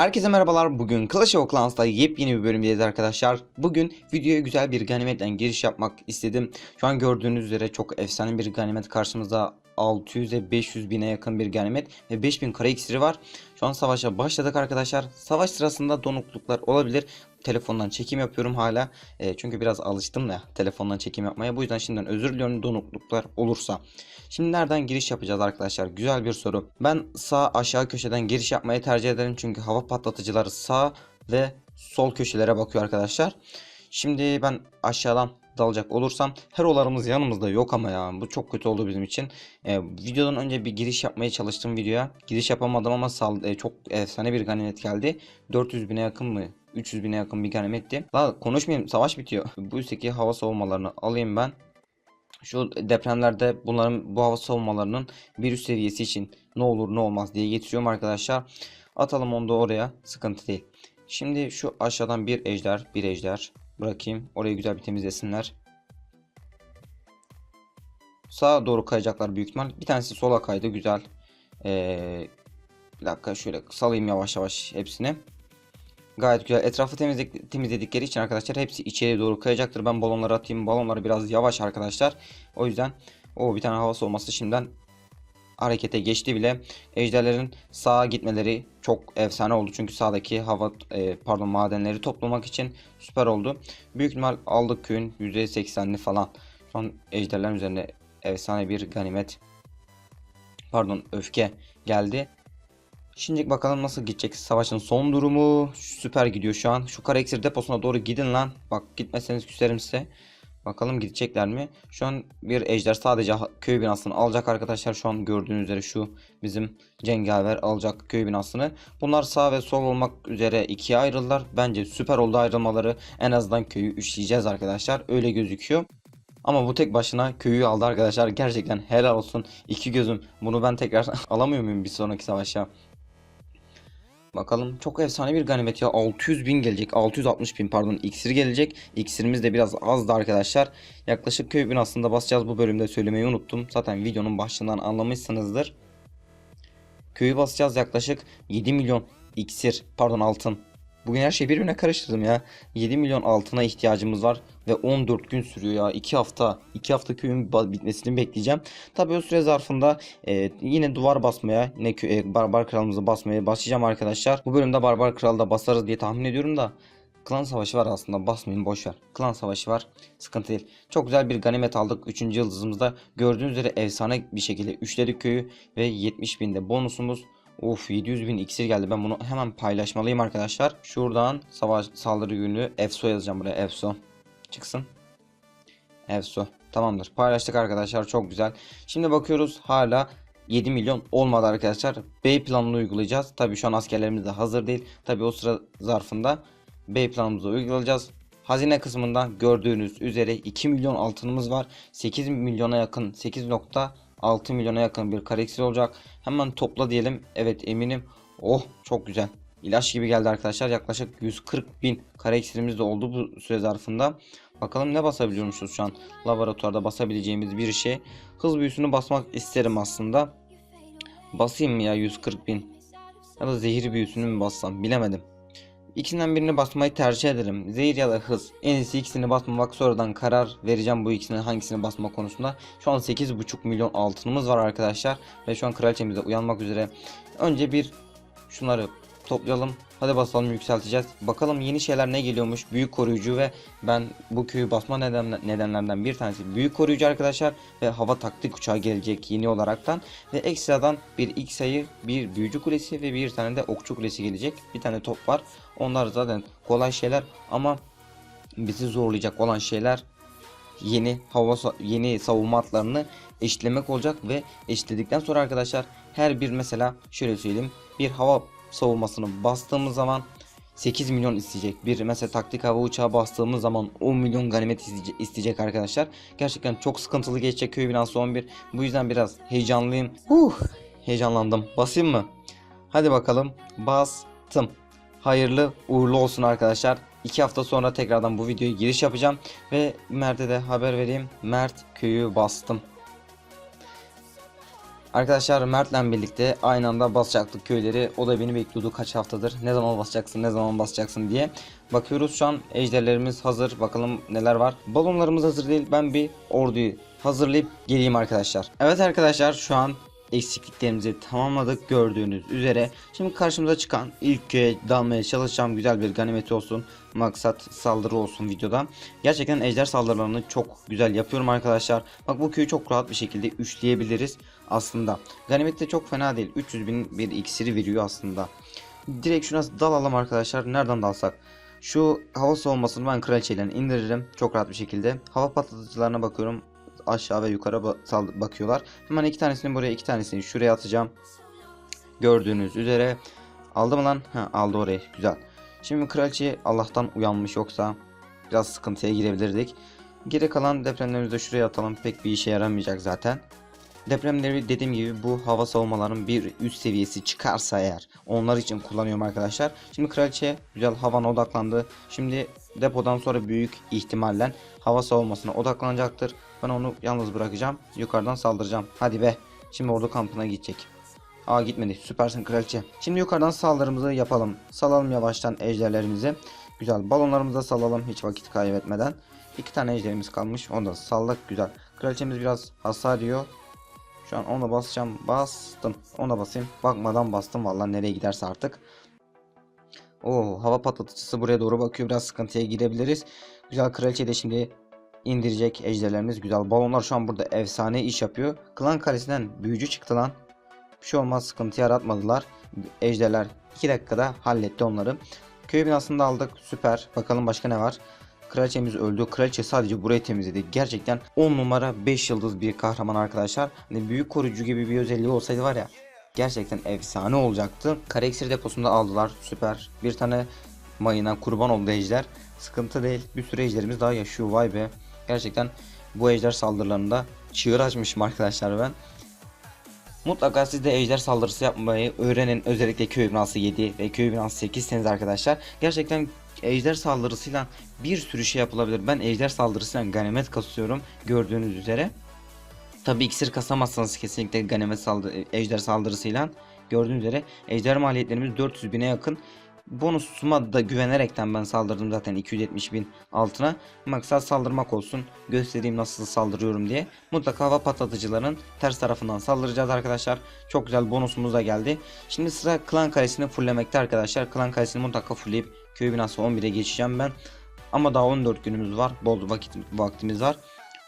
Herkese merhabalar. Bugün Clash of Clans'ta yepyeni bir bölümdeyiz arkadaşlar. Bugün videoya güzel bir ganimetle giriş yapmak istedim. Şu an gördüğünüz üzere çok efsane bir ganimet karşımızda. 600'e 500 bine yakın bir ganimet ve 5000 kara iksiri var. Şu an savaşa başladık arkadaşlar. Savaş sırasında donukluklar olabilir. Telefondan çekim yapıyorum hala. E, çünkü biraz alıştım da telefondan çekim yapmaya. Bu yüzden şimdiden özür diliyorum donukluklar olursa. Şimdi nereden giriş yapacağız arkadaşlar? Güzel bir soru. Ben sağ aşağı köşeden giriş yapmayı tercih ederim. Çünkü hava patlatıcıları sağ ve sol köşelere bakıyor arkadaşlar. Şimdi ben aşağıdan dalacak olursam herolarımız yanımızda yok ama ya bu çok kötü oldu bizim için. Ee, videodan önce bir giriş yapmaya çalıştım videoya. Giriş yapamadım ama sal e, çok efsane bir ganimet geldi. 400 bine yakın mı? 300 bine yakın bir ganimetti. La konuşmayayım savaş bitiyor. Bu üstteki hava savunmalarını alayım ben. Şu depremlerde bunların bu hava savunmalarının bir üst seviyesi için ne olur ne olmaz diye getiriyorum arkadaşlar. Atalım onu da oraya sıkıntı değil. Şimdi şu aşağıdan bir ejder bir ejder bırakayım. Orayı güzel bir temizlesinler. Sağa doğru kayacaklar büyük ihtimal. Bir tanesi sola kaydı güzel. Ee, bir dakika şöyle salayım yavaş yavaş hepsini. Gayet güzel. Etrafı temizledik, temizledikleri için arkadaşlar hepsi içeri doğru kayacaktır. Ben balonları atayım. Balonları biraz yavaş arkadaşlar. O yüzden o bir tane hava soğuması şimdiden harekete geçti bile. Ejderlerin sağa gitmeleri çok efsane oldu. Çünkü sağdaki hava e, pardon madenleri toplamak için süper oldu. Büyük ihtimal aldık köyün %80'ini falan. Şu an ejderlerin üzerine efsane bir ganimet pardon öfke geldi. Şimdi bakalım nasıl gidecek savaşın son durumu. Süper gidiyor şu an. Şu kara deposuna doğru gidin lan. Bak gitmezseniz küserim size. Bakalım gidecekler mi? Şu an bir ejder sadece köy binasını alacak arkadaşlar. Şu an gördüğünüz üzere şu bizim cengaver alacak köy binasını. Bunlar sağ ve sol olmak üzere ikiye ayrıldılar. Bence süper oldu ayrılmaları. En azından köyü üçleyeceğiz arkadaşlar. Öyle gözüküyor. Ama bu tek başına köyü aldı arkadaşlar. Gerçekten helal olsun. İki gözüm. Bunu ben tekrar alamıyor muyum bir sonraki savaşa? Bakalım çok efsane bir ganimet ya. 600 bin gelecek 660 bin pardon iksir gelecek. İksirimiz de biraz azdı arkadaşlar. Yaklaşık köy binasında basacağız bu bölümde söylemeyi unuttum. Zaten videonun başından anlamışsınızdır. Köyü basacağız yaklaşık 7 milyon iksir pardon altın bugün her şeyi birbirine karıştırdım ya 7 milyon altına ihtiyacımız var ve 14 gün sürüyor ya 2 hafta 2 hafta köyün bitmesini bekleyeceğim Tabii o süre zarfında e, yine duvar basmaya, yine e, barbar kralımızı basmaya başlayacağım arkadaşlar. Bu bölümde barbar kralı da basarız diye tahmin ediyorum da klan savaşı var aslında basmayın boş ver. Klan savaşı var. Sıkıntı değil. Çok güzel bir ganimet aldık. 3. yıldızımızda gördüğünüz üzere efsane bir şekilde üçledik köyü ve 70 binde bonusumuz. Of 700 bin iksir geldi. Ben bunu hemen paylaşmalıyım arkadaşlar. Şuradan savaş saldırı günü EFSO yazacağım buraya EFSO. Çıksın. EFSO. Tamamdır. Paylaştık arkadaşlar. Çok güzel. Şimdi bakıyoruz hala 7 milyon olmadı arkadaşlar. B planını uygulayacağız. Tabii şu an askerlerimiz de hazır değil. Tabii o sıra zarfında B planımızı uygulayacağız. Hazine kısmında gördüğünüz üzere 2 milyon altınımız var. 8 milyona yakın 8.6 milyona yakın bir kare iksir olacak. Hemen topla diyelim. Evet eminim. Oh çok güzel. İlaç gibi geldi arkadaşlar. Yaklaşık 140 bin kare iksirimiz de oldu bu süre zarfında. Bakalım ne basabiliyormuşuz şu an. Laboratuvarda basabileceğimiz bir şey. Hız büyüsünü basmak isterim aslında. Basayım mı ya 140 bin? Ya da zehir büyüsünü mü bassam bilemedim. İkisinden birini basmayı tercih ederim. Zehir ya da hız. En iyisi ikisini basmamak sonradan karar vereceğim bu ikisinin hangisini basma konusunda. Şu an 8,5 milyon altınımız var arkadaşlar. Ve şu an kraliçemiz de uyanmak üzere. Önce bir şunları toplayalım. Hadi basalım yükselteceğiz. Bakalım yeni şeyler ne geliyormuş. Büyük koruyucu ve ben bu köyü basma neden, nedenlerden bir tanesi büyük koruyucu arkadaşlar. Ve hava taktik uçağı gelecek yeni olaraktan. Ve ekstradan bir ilk sayı bir büyücü kulesi ve bir tane de okçu kulesi gelecek. Bir tane top var. Onlar zaten kolay şeyler ama bizi zorlayacak olan şeyler yeni hava yeni savunma hatlarını eşitlemek olacak ve eşitledikten sonra arkadaşlar her bir mesela şöyle söyleyeyim bir hava savunmasını bastığımız zaman 8 milyon isteyecek. Bir mesela taktik hava uçağı bastığımız zaman 10 milyon ganimet isteyecek, arkadaşlar. Gerçekten çok sıkıntılı geçecek köy binası 11. Bu yüzden biraz heyecanlıyım. Huh, heyecanlandım. Basayım mı? Hadi bakalım. Bastım. Hayırlı uğurlu olsun arkadaşlar. 2 hafta sonra tekrardan bu videoya giriş yapacağım. Ve Mert'e de haber vereyim. Mert köyü bastım. Arkadaşlar Mert'le birlikte aynı anda basacaktık köyleri. O da beni bekliyordu kaç haftadır. Ne zaman basacaksın, ne zaman basacaksın diye. Bakıyoruz şu an ejderlerimiz hazır. Bakalım neler var. Balonlarımız hazır değil. Ben bir orduyu hazırlayıp geleyim arkadaşlar. Evet arkadaşlar şu an eksikliklerimizi tamamladık gördüğünüz üzere. Şimdi karşımıza çıkan ilk köye dalmaya çalışacağım. Güzel bir ganimet olsun. Maksat saldırı olsun videoda. Gerçekten ejder saldırılarını çok güzel yapıyorum arkadaşlar. Bak bu köyü çok rahat bir şekilde üçleyebiliriz aslında. Ganimet de çok fena değil. 300 bin bir iksiri veriyor aslında. Direkt şuna dalalım arkadaşlar. Nereden dalsak? Şu hava soğumasını ben kraliçeyle indiririm. Çok rahat bir şekilde. Hava patlatıcılarına bakıyorum. Aşağı ve yukarı bakıyorlar. Hemen iki tanesini buraya iki tanesini şuraya atacağım. Gördüğünüz üzere. Aldı mı lan? Ha, aldı orayı. Güzel. Şimdi kraliçe Allah'tan uyanmış yoksa biraz sıkıntıya girebilirdik. Geri kalan depremlerimizi de şuraya atalım. Pek bir işe yaramayacak zaten. Depremleri dediğim gibi bu hava savunmaların bir üst seviyesi çıkarsa eğer onlar için kullanıyorum arkadaşlar. Şimdi kraliçe güzel havana odaklandı. Şimdi depodan sonra büyük ihtimalle hava savunmasına odaklanacaktır. Ben onu yalnız bırakacağım. Yukarıdan saldıracağım. Hadi be. Şimdi ordu kampına gidecek. Aa gitmedi. Süpersin kraliçe. Şimdi yukarıdan saldırımızı yapalım. Salalım yavaştan ejderlerimizi. Güzel. Balonlarımızı da salalım hiç vakit kaybetmeden. İki tane ejderimiz kalmış. Onu da salladık. Güzel. Kraliçemiz biraz hasar yiyor. Şu an ona basacağım. Bastım. Ona basayım. Bakmadan bastım. Vallahi nereye giderse artık. Oo, hava patlatıcısı buraya doğru bakıyor. Biraz sıkıntıya girebiliriz. Güzel kraliçe de şimdi indirecek ejderlerimiz. Güzel. Balonlar şu an burada efsane iş yapıyor. Klan kalesinden büyücü çıktı lan. Bir şey olmaz. Sıkıntı yaratmadılar. Ejderler 2 dakikada halletti onları. Köy binasını da aldık. Süper. Bakalım başka ne var? Kraliçemiz öldü. Kraliçe sadece burayı temizledi. Gerçekten 10 numara 5 yıldız bir kahraman arkadaşlar. Hani büyük koruyucu gibi bir özelliği olsaydı var ya gerçekten efsane olacaktı. Kare iksir deposunda aldılar. Süper. Bir tane mayına kurban oldu ejder. Sıkıntı değil. Bir sürü ejderimiz daha yaşıyor. Vay be. Gerçekten bu ejder saldırılarında çığır açmışım arkadaşlar ben. Mutlaka siz de ejder saldırısı yapmayı öğrenin. Özellikle köy binası 7 ve köy binası 8 seniz arkadaşlar. Gerçekten ejder saldırısıyla bir sürü şey yapılabilir. Ben ejder saldırısıyla ganimet kasıyorum gördüğünüz üzere. Tabi iksir kasamazsanız kesinlikle ganimet saldı ejder saldırısıyla gördüğünüz üzere ejder maliyetlerimiz 400 bine yakın. Bonusuma da güvenerekten ben saldırdım zaten 270 bin altına. Maksat saldırmak olsun. Göstereyim nasıl saldırıyorum diye. Mutlaka hava patlatıcıların ters tarafından saldıracağız arkadaşlar. Çok güzel bonusumuz da geldi. Şimdi sıra klan kalesini fulllemekte arkadaşlar. Klan kalesini mutlaka fullleyip köy binası 11'e geçeceğim ben. Ama daha 14 günümüz var. Bol vakit vaktimiz var.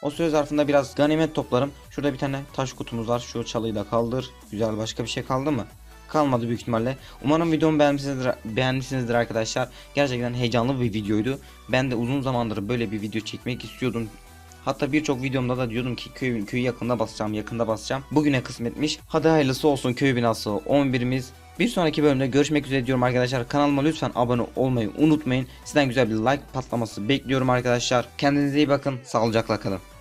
O süre zarfında biraz ganimet toplarım. Şurada bir tane taş kutumuz var. Şu çalıyı da kaldır. Güzel başka bir şey kaldı mı? Kalmadı büyük ihtimalle. Umarım videomu beğenmişsinizdir, beğenmişsinizdir arkadaşlar. Gerçekten heyecanlı bir videoydu. Ben de uzun zamandır böyle bir video çekmek istiyordum. Hatta birçok videomda da diyordum ki köy, köyü yakında basacağım, yakında basacağım. Bugüne kısmetmiş. Hadi hayırlısı olsun köy binası 11'imiz. Bir sonraki bölümde görüşmek üzere diyorum arkadaşlar. Kanalıma lütfen abone olmayı unutmayın. Sizden güzel bir like patlaması bekliyorum arkadaşlar. Kendinize iyi bakın. Sağlıcakla kalın.